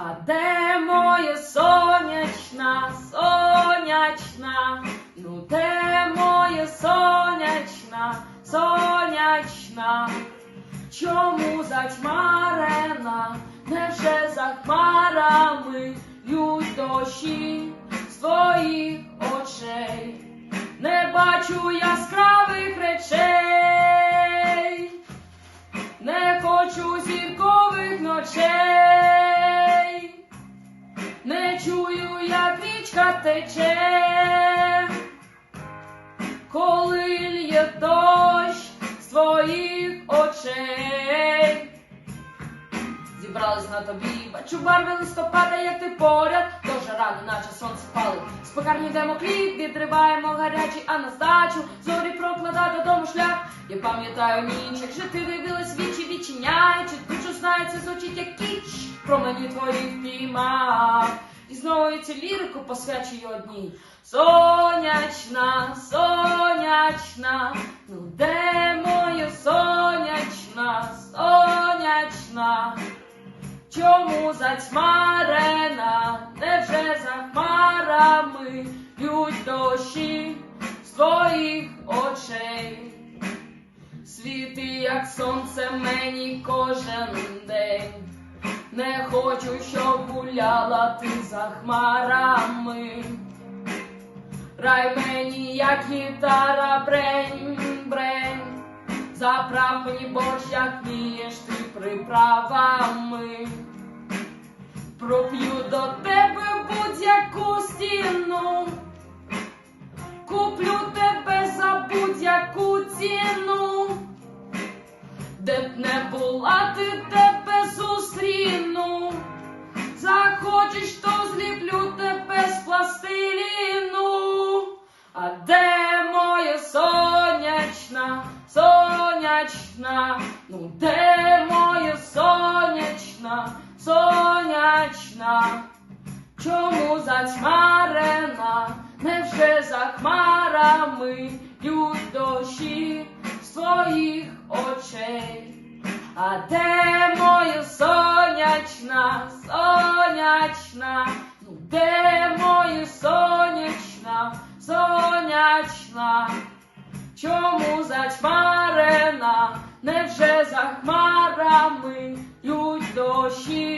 А де моє сонячна, сонячна, ну де моє сонячна, сонячна, чому затьмарена, невже за хмарами лють дощі з твоїх очей, не бачу яскравих речей, не хочу зіркових ночей, чую, як річка тече, коли лє дощ з твоїх очей. Зібрались на тобі, бачу барви листопада, як ти поряд, дуже рано, наче сонце палить. З пекарні йдемо хліб, відриваємо гарячий, а на здачу зорі прокладає додому шлях. Я пам'ятаю ніч, як же ти дивилась вічі, відчиняючи, душу знається, звучить як кіч, про мені твої впіймав. І знову я цю лірику посвячую одній. Сонячна, сонячна, ну де моя сонячна, сонячна? Чому затьмарена, невже за хмарами лють дощі з твоїх очей? Світи, як сонце мені кожен день. Не хочу, щоб гуляла ти за хмарами. Рай мені, як гітара, брень, брень. Заправ мені борщ, як вмієш ти приправами. Проп'ю до тебе будь-яку стіну, куплю тебе за будь-яку ціну, де б не була ти тебе Захочеш, то зліплю тебе з пластиліну. А де моя сонячна, сонячна, ну де моя сонячна, сонячна, чому затьмарена, невже за хмарами лють дощі з твоїх очей? А де моя сонячна, сонячна, де моя сонячна, сонячна, чому зачмарена, невже за хмарами лють дощі?